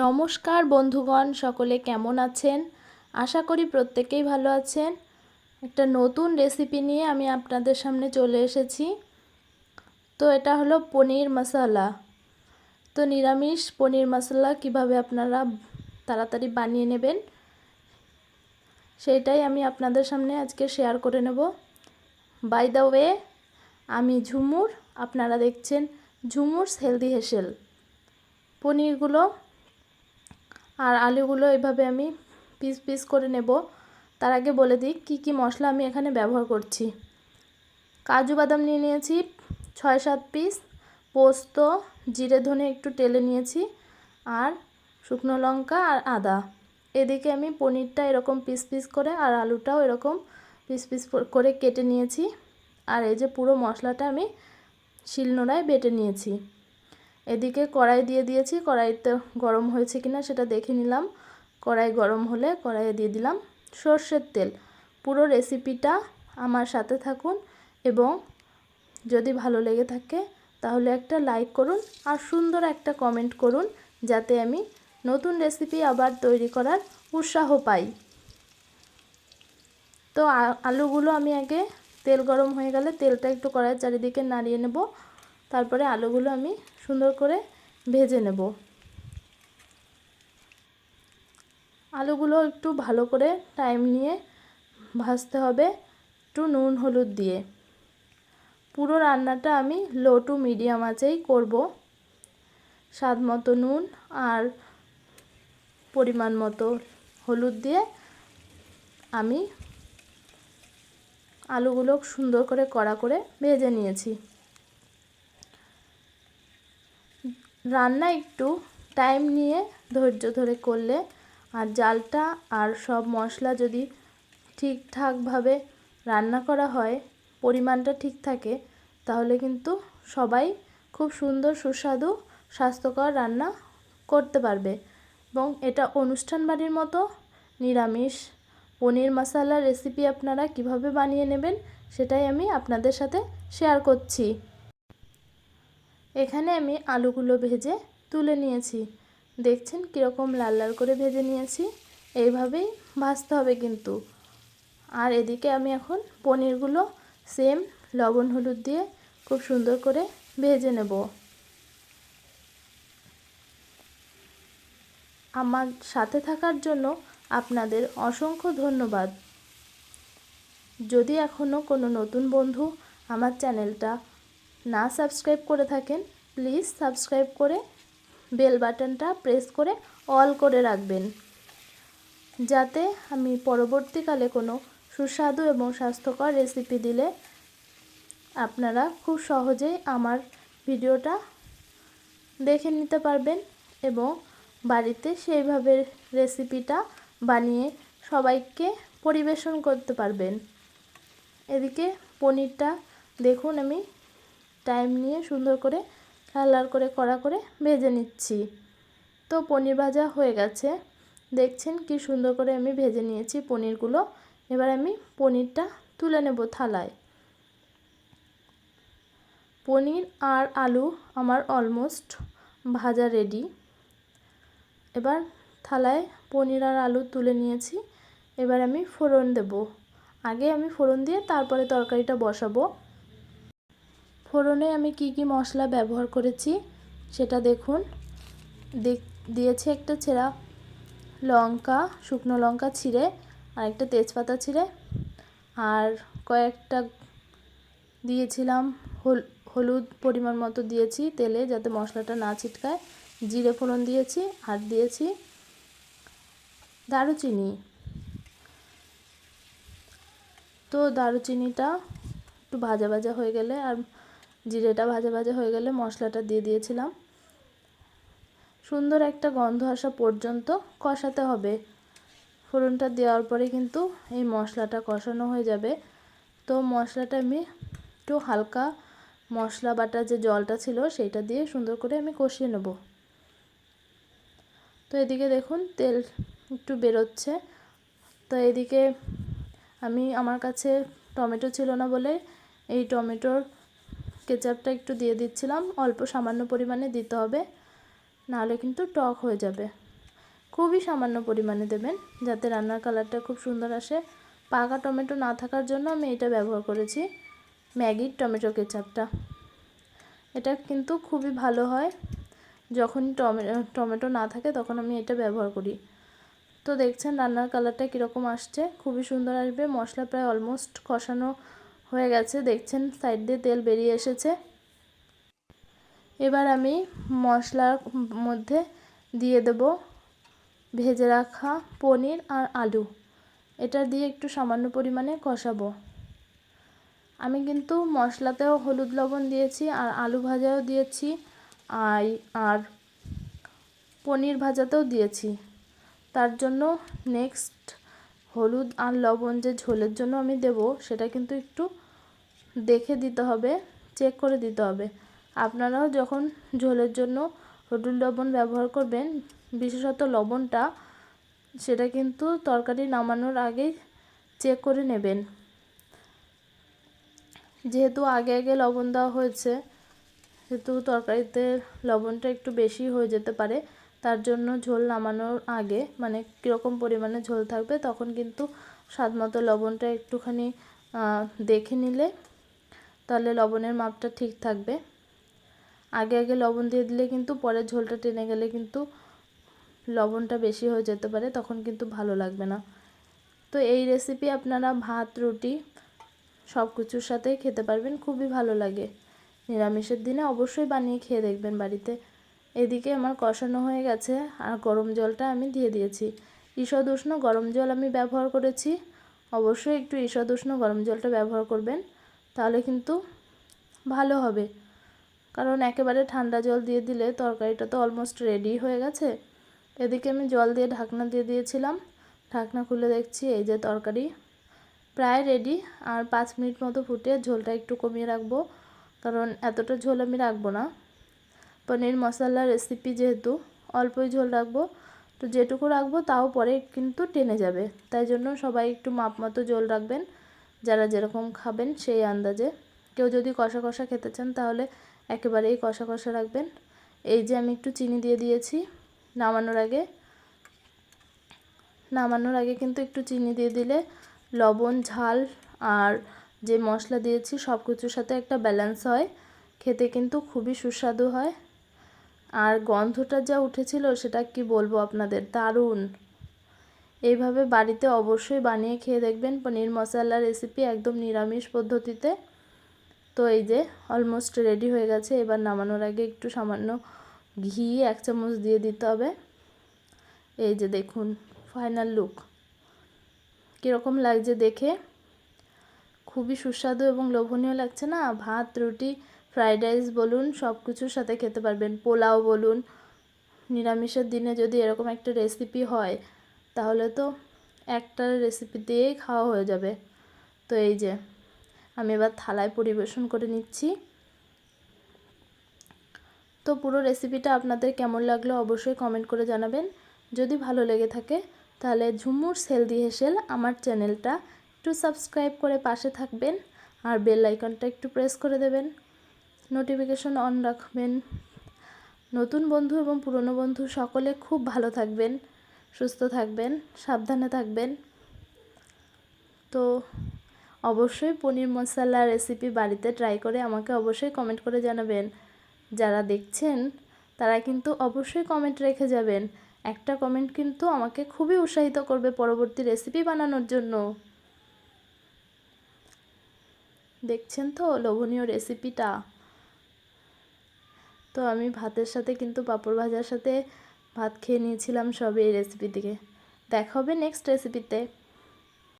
নমস্কার বন্ধুগণ, সকলে কেমন আছেন? আশা করি প্রত্যেকেই ভালো আছেন। একটা নতুন রেসিপি নিয়ে আমি আপনাদের সামনে চলে এসেছি। তো এটা হলো পনির মশলা। তো নিরামিষ পনির মশলা কীভাবে আপনারা তাড়াতাড়ি বানিয়ে নেবেন, সেইটাই আমি আপনাদের সামনে আজকে শেয়ার করে নেব। বাই দ্য ওয়ে আমি ঝুমুর, আপনারা দেখছেন ঝুমুরস হেলদি হেসেল। পনিরগুলো আর আলুগুলো এভাবে আমি পিস পিস করে নেব। তার আগে বলে দিই কী কী মশলা আমি এখানে ব্যবহার করছি। কাজু বাদাম নিয়ে নিয়েছি ছয় সাত পিস পোস্ত, জিরে ধনে একটু টেলে নিয়েছি আর শুকনো লঙ্কা আর আদা। এদিকে আমি পনিরটা এরকম পিস পিস করে আর আলুটাও এরকম পিস পিস করে কেটে নিয়েছি। আর এই যে পুরো মশলাটা আমি শিলনোড়ায় বেটে নিয়েছি। এদিকে কড়াই দিয়ে দিয়েছি। কড়াইতে গরম হয়েছে কিনা সেটা দেখে নিলাম। কড়াই গরম হলে কড়াইয়ে দিয়ে দিলাম সর্ষের তেল। পুরো রেসিপিটা আমার সাথে থাকুন এবং যদি ভালো লেগে থাকে তাহলে একটা লাইক করুন আর সুন্দর একটা কমেন্ট করুন যাতে আমি নতুন রেসিপি আবার তৈরি করার উৎসাহ পাই। তো আলুগুলো আমি আগে তেল গরম হয়ে গেলে তেলটা একটু কড়াইয়ের চারিদিকে নাড়িয়ে নেব। তারপরে আলুগুলো আমি সুন্দর করে ভেজে নেব। আলুগুলো একটু ভালো করে টাইম নিয়ে ভাজতে হবে একটু নুন, হলুদ দিয়ে। পুরো রান্নাটা আমি লো টু মিডিয়াম আঁচেই করব। স্বাদ মতো নুন আর পরিমাণ মতো হলুদ দিয়ে আমি আলুগুলো সুন্দর করে কড়া করে ভেজে নিয়েছি। রান্না একটু টাইম নিয়ে ধৈর্য ধরে করলে আর জালটা আর সব মশলা যদি ঠিকঠাকভাবে রান্না করা হয়, পরিমাণটা ঠিক থাকে, তাহলে কিন্তু সবাই খুব সুন্দর, সুস্বাদু, স্বাস্থ্যকর রান্না করতে পারবে। এবং এটা অনুষ্ঠান বাড়ির মতো নিরামিষ। পনির মশালা রেসিপি আপনারা কীভাবে বানিয়ে নেবেন, সেটাই আমি আপনাদের সাথে শেয়ার করছি। এখানে আমি আলুগুলো ভেজে তুলে নিয়েছি। দেখছেন কীরকম লাল লাল করে ভেজে নিয়েছি। এইভাবেই ভাজতে হবে কিন্তু। আর এদিকে আমি এখন পনিরগুলো সেম লবণ হলুদ দিয়ে খুব সুন্দর করে ভেজে নেব। আমার সাথে থাকার জন্য আপনাদের অসংখ্য ধন্যবাদ। যদি এখনও কোনো নতুন বন্ধু আমার চ্যানেলটা না সাবস্ক্রাইব করে থাকেন, প্লিজ সাবস্ক্রাইব করে বেল বাটনটা প্রেস করে অল করে রাখবেন। যাতে আমি পরবর্তীকালে কোনো সুস্বাদু এবং স্বাস্থ্যকর রেসিপি দিলে আপনারা খুব সহজেই আমার ভিডিওটা দেখে নিতে পারবেন এবং বাড়িতে সেইভাবে রেসিপিটা বানিয়ে সবাইকে পরিবেশন করতে পারবেন। এদিকে পনিরটা দেখুন আমি টাইম নিয়ে সুন্দর করে লাল করে, কড়া করে ভেজে নিচ্ছি। তো পনির ভাজা হয়ে গেছে। দেখছেন কি সুন্দর করে আমি ভেজে নিয়েছি পনিরগুলো। এবার আমি পনিরটা তুলে নেব থালায়। পনির আর আলু আমার অলমোস্ট ভাজা রেডি। এবার থালায় পনির আর আলু তুলে নিয়েছি। এবার আমি ফোড়ন দেব। আগে আমি ফোড়ন দিয়ে তারপরে তরকারিটা বসাবো। ফোড়নে আমি কি কি মশলা ব্যবহার করেছি সেটা দেখুন। দিয়েছি একটা ছেঁড়া লঙ্কা, শুকনো লঙ্কা ছিঁড়ে, আর একটা তেজপাতা ছিঁড়ে, আর কয়েকটা দিয়েছিলাম হলুদ পরিমাণ মতো দিয়েছি তেলে যাতে মশলাটা না ছিটকায়। জিরে ফোড়ন দিয়েছি, আর দিয়েছি দারুচিনি। তো দারুচিনিটা একটু ভাজা ভাজা হয়ে গেলে আর জিরেটা ভাজা ভাজা হয়ে গেলে মশলাটা দিয়ে দিয়েছিলাম। সুন্দর একটা গন্ধ আসা পর্যন্ত কষাতে হবে। ফোড়নটা দেওয়ার পরে কিন্তু এই মশলাটা কষানো হয়ে যাবে। তো মশলাটা আমি একটু হালকা মশলা বাটা যে জলটা ছিল সেইটা দিয়ে সুন্দর করে আমি কষিয়ে নেব। তো এদিকে দেখুন তেল একটু বেরোচ্ছে। তো এদিকে আমি আমার কাছে টমেটো ছিল না বলে এই টমেটোর কেচাপটা একটু দিয়ে দিচ্ছিলাম, অল্প সামান্য পরিমাণে দিতে হবে, নাহলে কিন্তু টক হয়ে যাবে। খুবই সামান্য পরিমাণে দেবেন, যাতে রান্নার কালারটা খুব সুন্দর আসে। পাকা টমেটো না থাকার জন্য আমি এটা ব্যবহার করেছি, ম্যাগির টমেটো কেচাপটা। এটা কিন্তু খুবই ভালো হয়, যখন টমে, টমেটো না থাকে তখন আমি এটা ব্যবহার করি। তো দেখছেন রান্নার কালারটা কীরকম আসছে, খুবই সুন্দর আসবে, মশলা প্রায় অলমোস্ট কষানো হয়ে গেছে। দেখছেন সাইড দিয়ে তেল বেরিয়ে এসেছে। এবার আমি মশলার মধ্যে দিয়ে দেব ভেজে রাখা পনির আর আলু। এটা দিয়ে একটু সামান্য পরিমাণে কষাবো। আমি কিন্তু মশলাতেও হলুদ লবণ দিয়েছি, আর আলু ভাজাও দিয়েছি আর আর পনির ভাজাতেও দিয়েছি। তার জন্য নেক্সট হলুদ আর লবণ যে ঝোলের জন্য আমি দেব, সেটা কিন্তু একটু দেখে দিতে হবে চেক করে দিতে হবে। আপনারাও যখন ঝোলের জন্য হলুদ লবণ ব্যবহার করবেন, বিশেষত লবণটা, সেটা কিন্তু তরকারি নামানোর আগেই চেক করে নেবেন। যেহেতু আগে আগে লবণ দেওয়া হয়েছে, সেহেতু তরকারিতে লবণটা একটু বেশি হয়ে যেতে পারে। তার জন্য ঝোল নামানোর আগে মানে কীরকম পরিমাণে ঝোল থাকবে তখন কিন্তু স্বাদ মতো লবণটা একটুখানি দেখে নিলে তাহলে লবণের মাপটা ঠিক থাকবে। আগে আগে লবণ দিয়ে দিলে কিন্তু পরে ঝোলটা টেনে গেলে কিন্তু লবণটা বেশি হয়ে যেতে পারে, তখন কিন্তু ভালো লাগবে না। তো এই রেসিপি আপনারা ভাত, রুটি সব কিছুর সাথেই খেতে পারবেন, খুবই ভালো লাগে। নিরামিষের দিনে অবশ্যই বানিয়ে খেয়ে দেখবেন বাড়িতে। এদিকে আমার কষানো হয়ে গেছে আর গরম জলটা আমি দিয়ে দিয়েছি। ঈষদ উষ্ণ গরম জল আমি ব্যবহার করেছি। অবশ্যই একটু ঈষদ উষ্ণ গরম জলটা ব্যবহার করবেন, তাহলে কিন্তু ভালো হবে। কারণ একেবারে ঠান্ডা জল দিয়ে দিলে তরকারিটা তো অলমোস্ট রেডি হয়ে গেছে। এদিকে আমি জল দিয়ে ঢাকনা দিয়ে দিয়েছিলাম। ঢাকনা খুলে দেখছি এই যে তরকারি প্রায় রেডি আর পাঁচ মিনিট মতো ফুটে ঝোলটা একটু কমিয়ে রাখব। কারণ এতটা ঝোল আমি রাখব না। পনির মশলা রেসিপি যেহেতু অল্পই ঝোল রাখব, তো যেটুকু রাখব তাও পরে কিন্তু টেনে যাবে। তাই জন্য সবাই একটু মাপ মতো জল রাখবেন। যারা যেরকম খাবেন সেই আন্দাজে। কেউ যদি কষা কষা খেতে চান তাহলে একেবারেই কষা কষা রাখবেন। এই যে আমি একটু চিনি দিয়ে দিয়েছি নামানোর আগে। নামানোর আগে কিন্তু একটু চিনি দিয়ে দিলে লবণ, ঝাল আর যে মশলা দিয়েছি সব কিছুর সাথে একটা ব্যালেন্স হয়। খেতে কিন্তু খুবই সুস্বাদু হয়। আর গন্ধটা যা উঠেছিল সেটা কি বলব আপনাদের? দারুণ। এইভাবে বাড়িতে অবশ্যই বানিয়ে খেয়ে দেখবেন পনির মশলা রেসিপি একদম নিরামিষ পদ্ধতিতে। তো এই যে অলমোস্ট রেডি হয়ে গেছে। এবার নামানোর আগে একটু সামান্য ঘি, এক চামচ দিয়ে দিতে হবে। এই যে দেখুন ফাইনাল লুক কীরকম লাগছে দেখে? খুবই সুস্বাদু এবং লোভনীয় লাগছে না? ভাত, রুটি, ফ্রাইড রাইস বলুন সব কিছুর সাথে খেতে পারবেন। পোলাও বলুন, নিরামিষের দিনে যদি এরকম একটা রেসিপি হয়, তাহলে তো একটা রেসিপি দিয়েই খাওয়া হয়ে যাবে। তো এই যে, আমি এবার থালায় পরিবেশন করে নিচ্ছি। তো পুরো রেসিপিটা আপনাদের কেমন লাগল অবশ্যই কমেন্ট করে জানাবেন। যদি ভালো লেগে থাকে, তাহলে ঝুমুর সেলদি হেসেল আমার চ্যানেলটা একটু সাবস্ক্রাইব করে পাশে থাকবেন আর বেল আইকনটা একটু প্রেস করে দেবেন। নোটিফিকেশন অন রাখবেন। নতুন বন্ধু এবং পুরনো বন্ধু সকলে খুব ভালো থাকবেন, সুস্থ থাকবেন, সাবধানে থাকবেন। তো অবশ্যই পনির মশলা রেসিপি বাড়িতে ট্রাই করে আমাকে অবশ্যই কমেন্ট করে জানাবেন। যারা দেখছেন, তারা কিন্তু অবশ্যই কমেন্ট রেখে যাবেন। একটা কমেন্ট কিন্তু আমাকে খুবই উৎসাহিত করবে পরবর্তী রেসিপি বানানোর জন্য। দেখছেন তো লোভনীয় রেসিপিটা তো আমি ভাতের সাথে কিন্তু পাঁপড় ভাজার সাথে ভাত খেয়ে নিয়েছিলাম সবে এই রেসিপি থেকে। দেখা হবে নেক্সট রেসিপিতে